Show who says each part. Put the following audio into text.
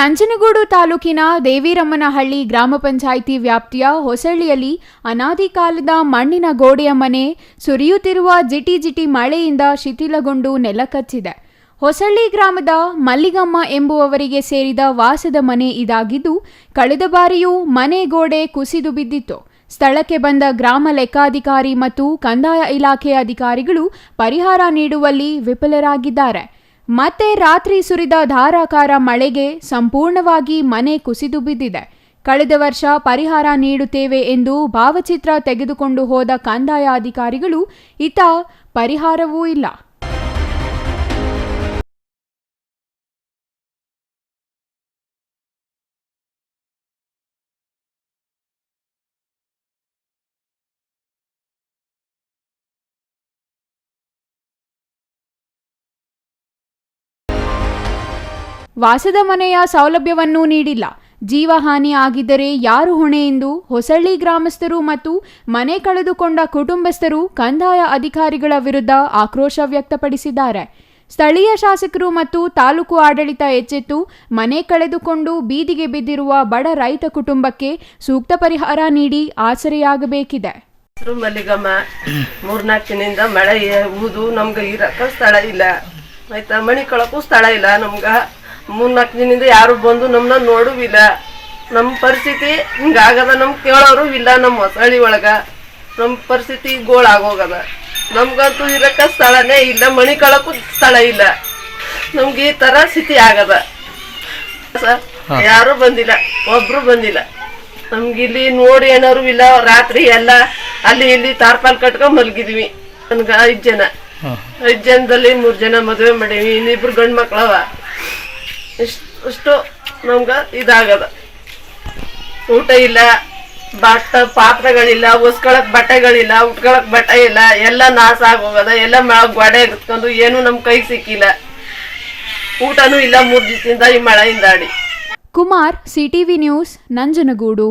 Speaker 1: ನಂಜನಗೂಡು ತಾಲೂಕಿನ ದೇವಿರಮ್ಮನಹಳ್ಳಿ ಗ್ರಾಮ ಪಂಚಾಯಿತಿ ವ್ಯಾಪ್ತಿಯ ಹೊಸಳ್ಳಿಯಲ್ಲಿ ಅನಾದಿ ಕಾಲದ ಮಣ್ಣಿನ ಗೋಡೆಯ ಮನೆ ಸುರಿಯುತ್ತಿರುವ ಜಿಟಿ ಜಿಟಿ ಮಳೆಯಿಂದ ಶಿಥಿಲಗೊಂಡು ನೆಲಕಚ್ಚಿದೆ ಹೊಸಳ್ಳಿ ಗ್ರಾಮದ ಮಲ್ಲಿಗಮ್ಮ ಎಂಬುವವರಿಗೆ ಸೇರಿದ ವಾಸದ ಮನೆ ಇದಾಗಿದ್ದು, ಕಳೆದ ಬಾರಿಯೂ ಮನೆ ಗೋಡೆ ಕುಸಿದು ಬಿದ್ದಿತ್ತು. ಸ್ಥಳಕ್ಕೆ ಬಂದ ಗ್ರಾಮ ಲೆಕ್ಕಾಧಿಕಾರಿ ಮತ್ತು ಕಂದಾಯ ಇಲಾಖೆ ಅಧಿಕಾರಿಗಳು ಪರಿಹಾರ ನೀಡುವಲ್ಲಿ ವಿಫಲರಾಗಿದ್ದಾರೆ. ಮತ್ತೆ ರಾತ್ರಿ ಸುರಿದ ಧಾರಾಕಾರ ಮಳೆಗೆ ಸಂಪೂರ್ಣವಾಗಿ ಮನೆ ಕುಸಿದು ಬಿದ್ದಿದೆ. ಕಳೆದ ವರ್ಷ ಪರಿಹಾರ ನೀಡುತ್ತೇವೆ ಎಂದು ಭಾವಚಿತ್ರ ತೆಗೆದುಕೊಂಡು ಹೋದ ಕಂದಾಯ ಅಧಿಕಾರಿಗಳು ಇತ ಪರಿಹಾರವೂ ಇಲ್ಲ. ವಾಸದ ಮನೆಯ ಸೌಲಭ್ಯವನ್ನೂ ನೀಡಿಲ್ಲ. ಜೀವಹಾನಿ ಆಗಿದ್ದರೆ ಯಾರು ಹೊಣೆ ಎಂದು ಹೊಸಳ್ಳಿ ಗ್ರಾಮಸ್ಥರು ಮತ್ತು ಮನೆ ಕಳೆದುಕೊಂಡ ಕುಟುಂಬಸ್ಥರು ಕಂದಾಯ ಅಧಿಕಾರಿಗಳ ವಿರುದ್ಧ ಆಕ್ರೋಶ ವ್ಯಕ್ತಪಡಿಸಿದ್ದಾರೆ. ಸ್ಥಳೀಯ ಶಾಸಕರು ಮತ್ತು ತಾಲೂಕು ಆಡಳಿತ ಎಚ್ಚೆತ್ತು ಮನೆ ಕಳೆದುಕೊಂಡು ಬೀದಿಗೆ ಬಿದ್ದಿರುವ ಬಡ ರೈತ ಕುಟುಂಬಕ್ಕೆ ಸೂಕ್ತ ಪರಿಹಾರ ನೀಡಿ ಆಸರೆಯಾಗಬೇಕಿದೆ.
Speaker 2: ಮಲ್ಲಿಗಮ್ಮ, ಮೂರ್ನಾಲ್ಕು ದಿನದಿಂದ ಮಳೆ, ಊದು, ನಮ್ಗೆ ಇರಕ್ಕ ಸ್ಥಳ ಇಲ್ಲ. ಆಯ್ತಾ? ಮಣಿ ಕಳಕ್ಕೂ ಸ್ಥಳ ಇಲ್ಲ ನಮ್ಗೆ. ಮೂರ್ನಾಲ್ಕು ದಿನದಿಂದ ಯಾರು ಬಂದು ನಮ್ಮನ್ನ ನೋಡುವಿಲ್ಲ. ನಮ್ಮ ಪರಿಸ್ಥಿತಿ ಹಿಂಗಾಗದ ನಮ್ ಕೇಳೋರು ಇಲ್ಲ ನಮ್ಮ ಹೊಸಳಿ ಒಳಗ. ನಮ್ಮ ಪರಿಸ್ಥಿತಿ ಗೋಳಾಗೋಗದ. ನಮ್ಗಂತೂ ಇರಕ್ಕ ಸ್ಥಳನೇ ಇಲ್ಲ ಮಣಿ ಕಳಕ್ಕೂ ಸ್ಥಳ ಇಲ್ಲ. ನಮ್ಗೆ ಈ ತರ ಸ್ಥಿತಿ ಆಗದ. ಯಾರು ಬಂದಿಲ್ಲ ಒಬ್ರು ಬಂದಿಲ್ಲ. ನಮ್ಗೆ ಇಲ್ಲಿ ನೋಡಿ ಏನಾರು ಇಲ್ಲ ರಾತ್ರಿ ಎಲ್ಲ ಅಲ್ಲಿ ಇಲ್ಲಿ ತಾರ್ಪಾಲ್ ಕಟ್ಕೊಂಡ್ ಮಲಗಿದ್ವಿ. ನನ್ಗ ಐದ್ ಜನ. ಐದ್ ಜನದಲ್ಲಿ ಮೂರ್ ಜನ ಮದ್ವೆ ಮಾಡೀವಿ ಇನ್ನಿಬ್ರು ಗಂಡ್ ಮಕ್ಳವ ಇಷ್ಟು ನಮ್ಗ ಇದಾಗದ. ಊಟ ಇಲ್ಲ, ಬಟ್ಟ ಪಾತ್ರೆಗಳಿಲ್ಲ ಒಸ್ಕೊಳಕ್ ಬಟ್ಟೆಗಳಿಲ್ಲ, ಉಟ್ಕೊಳಕ್ ಬಟ್ಟೆ ಇಲ್ಲ, ಎಲ್ಲ ನಾಶ ಆಗೋಗದ, ಎಲ್ಲ ಗೋಡೆ ಎತ್ಕೊಂಡು ಏನು ನಮ್ ಕೈ ಸಿಕ್ಕಿಲ್ಲ. ಊಟನೂ ಇಲ್ಲ ಮೂರ್ ದಿವಸದಿಂದ ಈ ಮಳೆಯಿಂದ ಆಡಿ
Speaker 1: ಕುಮಾರ್ ಸಿಟಿವಿ ನ್ಯೂಸ್, ನಂಜನಗೂಡು.